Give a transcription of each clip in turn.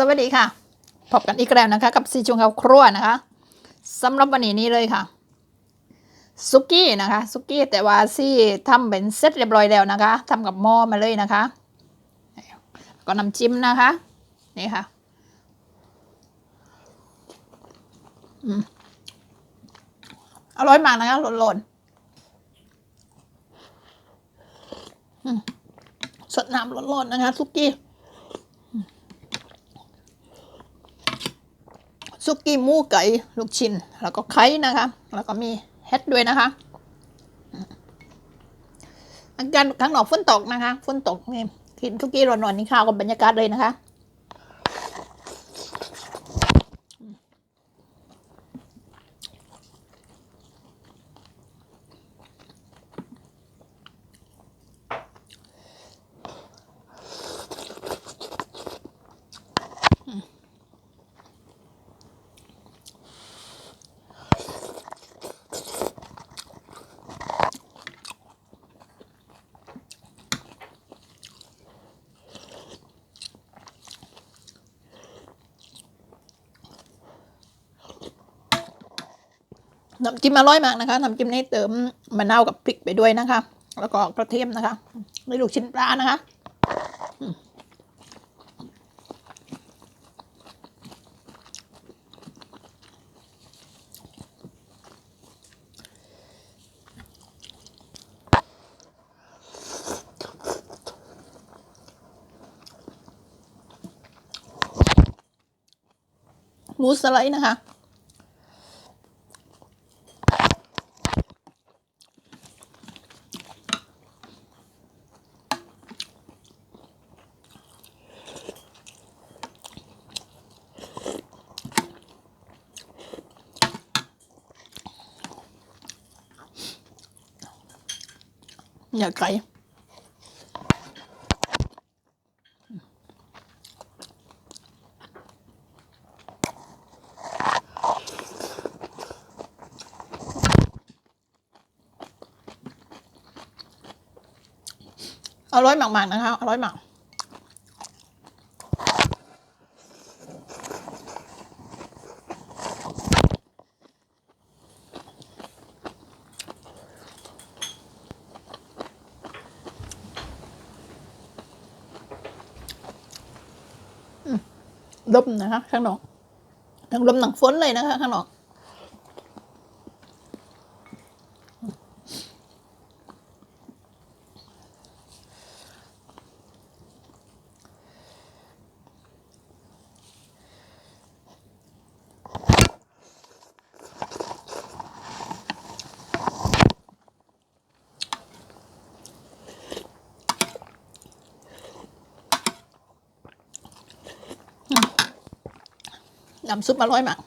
สวัสดีค่ะพบกันอีกแล้วนะคะ กับซีชงข้าวครัวนะคะสำหรับวันนี้นี้เลยค่ะซุกี้นะคะซุกี้แต่ว่าซี่ทำเป็นเซตเรียบร้อยแล้วนะคะทำกับหม้อมาเลยนะคะก็น้ำจิ้มนะคะนี่ค่ะอร่อยมากนะคะหล่นๆสดน้ำร้อนๆนะคะซุกี้ ซุกี้หมูไก่ลูกชิ้น แล้วก็ไข่นะคะ แล้วก็มีเฮ็ดด้วยนะคะอาการข้างนอกฝนตกนะคะฝนตกนี่กินซุกี้ร้อนๆนี่ข้าวกับบรรยากาศเลยนะคะ น้ำจิ้มอร่อยมากนะคะน้ำจิ้มนี่เติมมะนาวกับพริกไปด้วยนะคะ แล้วก็กระเทียมนะคะในลูกชิ้นปลานะคะหมูสไลด์นะคะ อย่าไกลอร่อยมากๆนะคะอร่อยมาก ลมนะคะข้างนอกทั้งลมหนังฝนเลยนะคะข้างนอก น้ำซุปอร่อยมาก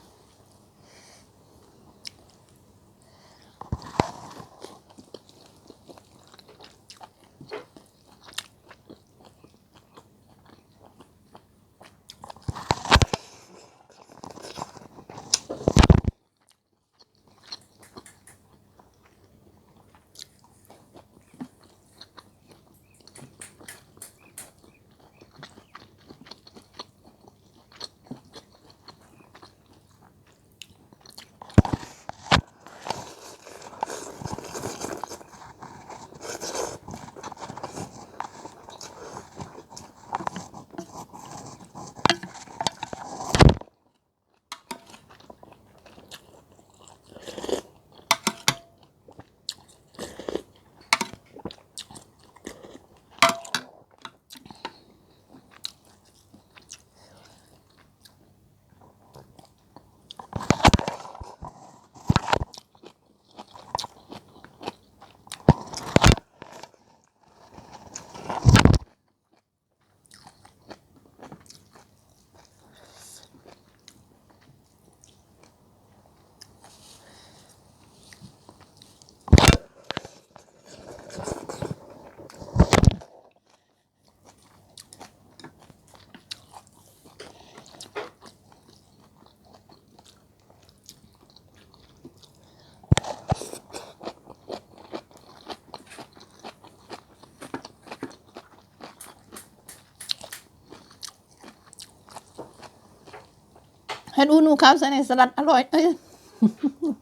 ให้ดูนูข้าวใส่ในสลัดอร่อย เอ้ย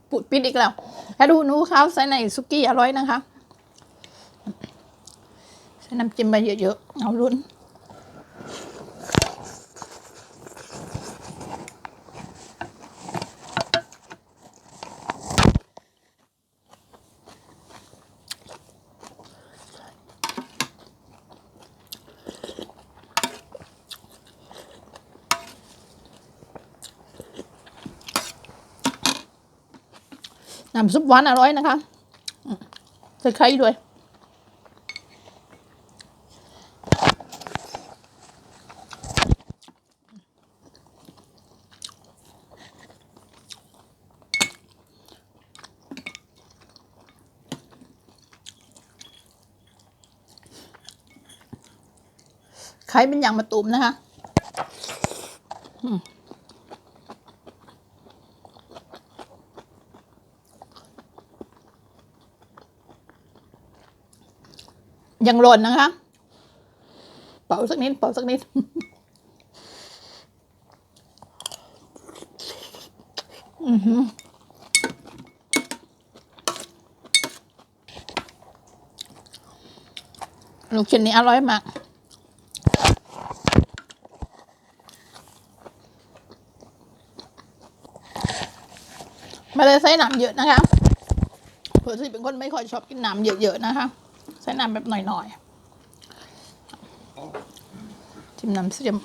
ปุดปิดอีกแล้วให้ดูนูข้าวใส่ในสุกี้อร่อยนะคะ ใส่น้ำจิ้มไปเยอะๆ เอาลุ้น น้ำซุปหวานอร่อยนะคะอืมใส่ไข่ด้วยไข่เป็นอย่างมะตูมนะคะ ยังร้อนนะคะ เป่าสักนิด เป่าสักนิด อือหือลูกชิ้นนี้อร่อยมาก ไม่ได้ใส่น้ำเยอะนะคะเผื่อที่เป็นคนไม่ค่อยชอบกินน้ำเยอะๆนะคะ ใส่น้ำแบบหน่อยๆจิ้มน้ำเสียม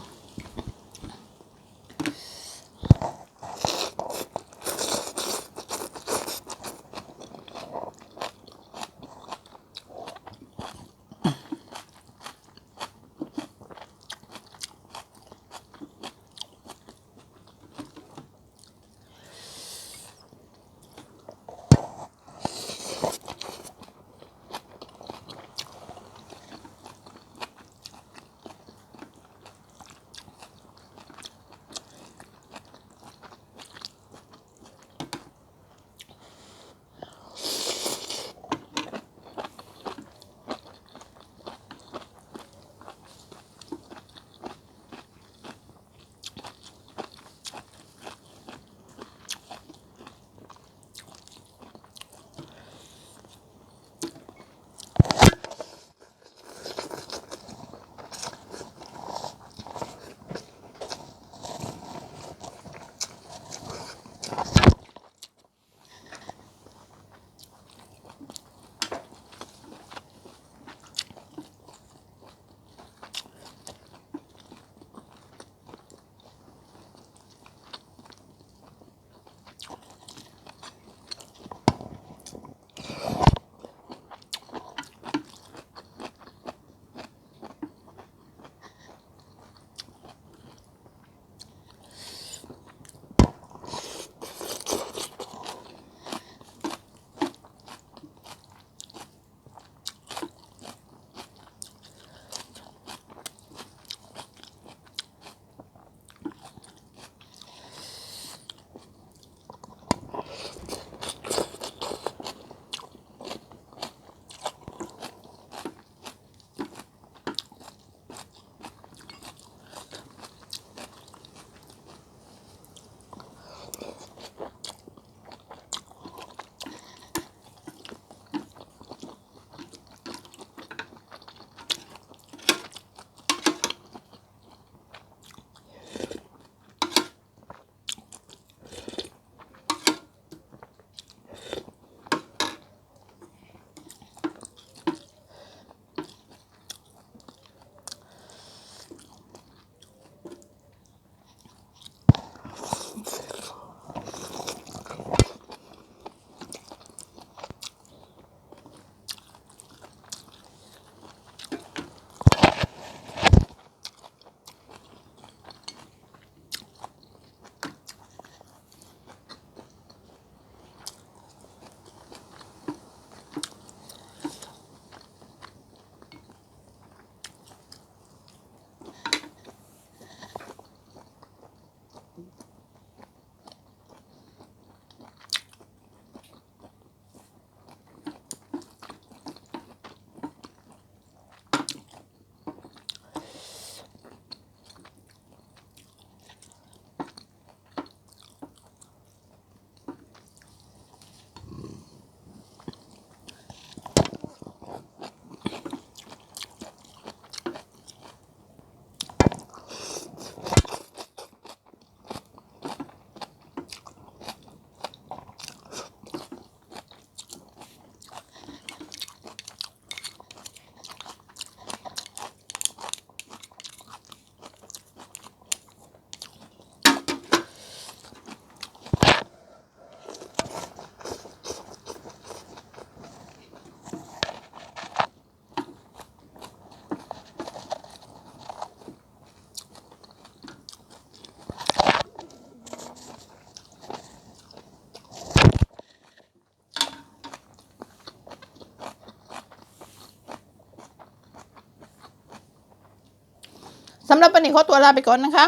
ำหรับวันนี้ขอตัวลาไปก่อนนะคะ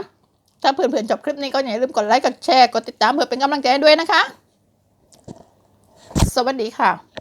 ถ้าเพื่อนๆชอบคลิปนี้ก็อย่าลืมกดไลค์ กดแชร์ กดติดตามเพื่อเป็นกำลังใจด้วยนะคะ สวัสดีค่ะ